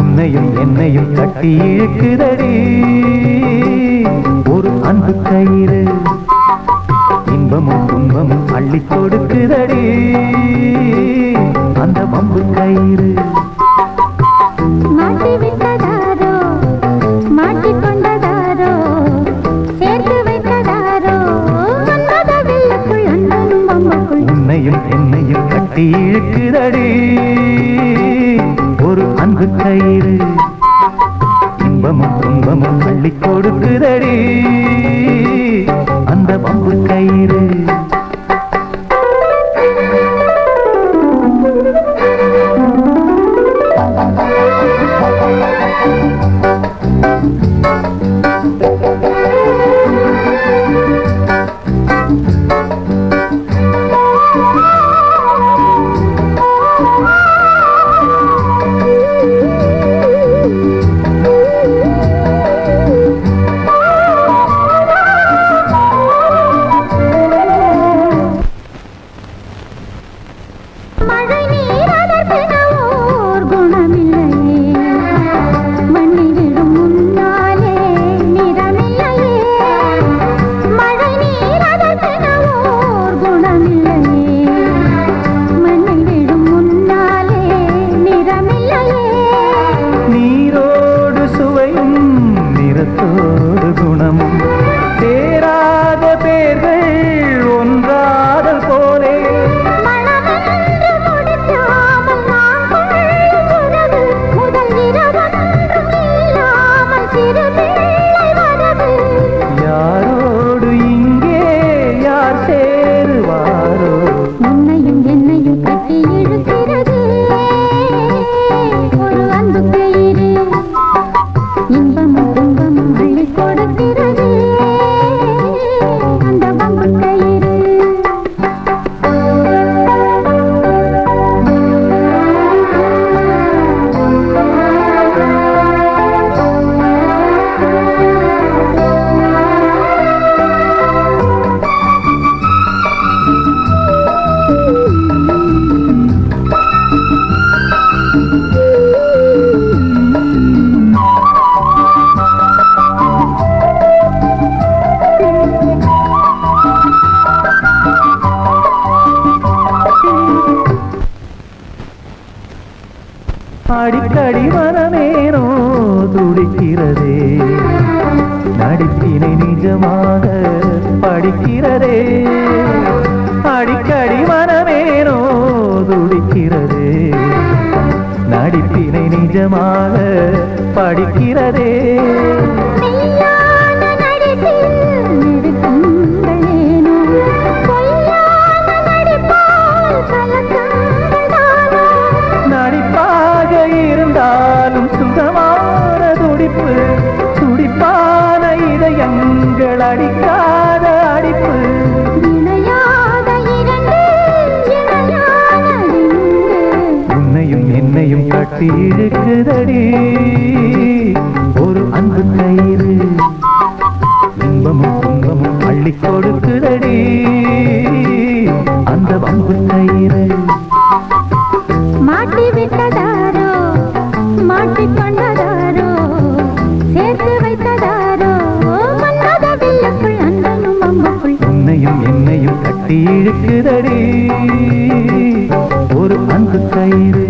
உன்னையும் என்னையும் வம்பு கயிறு. மாட்டி விட்டதாரோ மாட்டிக் கொண்டதாரோ சேர்த்து வைத்ததாரோ? வில்லுக்குள் அண்ணனும் அம்மாக்குள் உன்னையும் என்னையும் கட்டி இழுக்குதடி. ஒரு அன்பு கயிறு. இன்பமும் துன்பமும் அள்ளி கொடுக்குதடி. அந்த வம்பு கயிறு. அடிக்கடி மனமேனோ துடிக்கிறதே. நடிப்பினை நிஜமாக படிக்கிறதே. அடிக்கடி மனமேனோ துடிக்கிறதே. நடிப்பினை நிஜமாக படிக்கிறதே. அடிக்காத அடிப்பு. உன்னையும் என்னையும் கட்டி இழுக்குதடி. ஒரு அன்பு கயிறு இன்பமும் துன்பமும் அள்ளி கொடுக்குதடி. அந்த வம்பு கயிறு உன்னையும் என்னையும் கட்டி இழுக்குதடி. ஒரு அன்பு கயிறு